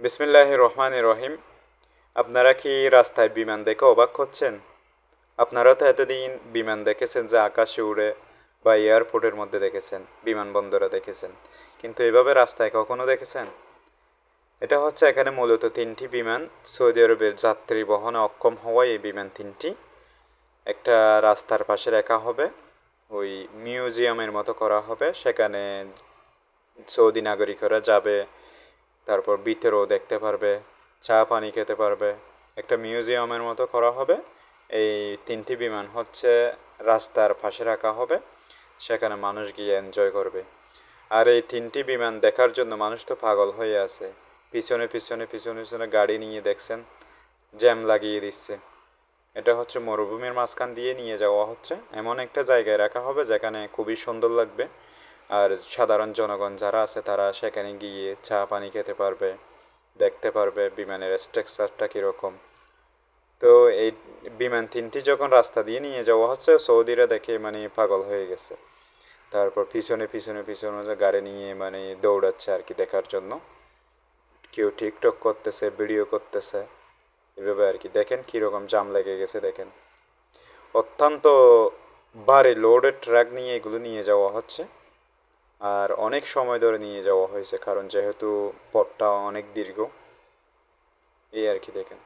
বিসমিল্লাহ রহমান রহিম। আপনারা কি রাস্তায় বিমান দেখে অবাক হচ্ছেন? আপনারা তো এতদিন বিমান দেখেছেন যে আকাশে উড়ে বা এয়ারপোর্টের মধ্যে দেখেছেন, বিমানবন্দরে দেখেছেন, কিন্তু এভাবে রাস্তায় কখনো দেখেছেন? এটা হচ্ছে এখানে মূলত তিনটি বিমান। সৌদি আরবের যাত্রী বহনে অক্ষম হওয়ায় এই বিমান তিনটি। একটা রাস্তার পাশে রাখা হবে, ওই মিউজিয়ামের মতো করা হবে, সেখানে সৌদি নাগরিকরা যাবে তারপর ভিতরেও দেখতে পারবে, চা, পানি খেতে পারবে। একটা মিউজিয়ামের মতো করা হবে। এই তিনটি বিমান হচ্ছে রাস্তার পাশে রাখা হবে, সেখানে মানুষ গিয়ে এনজয় করবে। আর এই তিনটি বিমান দেখার জন্য মানুষ তো পাগল হয়ে আছে। পিছনে পিছনে পিছনে পিছনে গাড়ি নিয়ে দেখছেন, জ্যাম লাগিয়ে দিচ্ছে। এটা হচ্ছে মরুভূমির মাঝখান দিয়ে নিয়ে যাওয়া হচ্ছে। এমন একটা জায়গায় রাখা হবে যেখানে খুবই সুন্দর লাগবে। আর সাধারণ জনগণ যারা আছে তারা সেখানে গিয়ে চা পানি খেতে পারবে, দেখতে পারবে বিমানের স্ট্রাকচারটা কীরকম। তো এই বিমান তিনটি যখন রাস্তা দিয়ে নিয়ে যাওয়া হচ্ছে, সৌদিরা দেখে মানে পাগল হয়ে গেছে। তারপর পিছনে পিছনে পিছনে গাড়ি নিয়ে মানে দৌড়াচ্ছে আর কি দেখার জন্য। কেউ টিকটক করতেছে ভিডিও করতেছে, এভাবে আর কি। দেখেন কীরকম জাম লেগে গেছে, দেখেন। অত্যন্ত ভারী লোডেড ট্রাক নিয়ে এগুলো নিয়ে যাওয়া হচ্ছে। আর অনেক সময় ধরে নিয়ে যাওয়া হয়েছে, কারণ যেহেতু পথটা অনেক দীর্ঘ, এই আর কি দেখেন।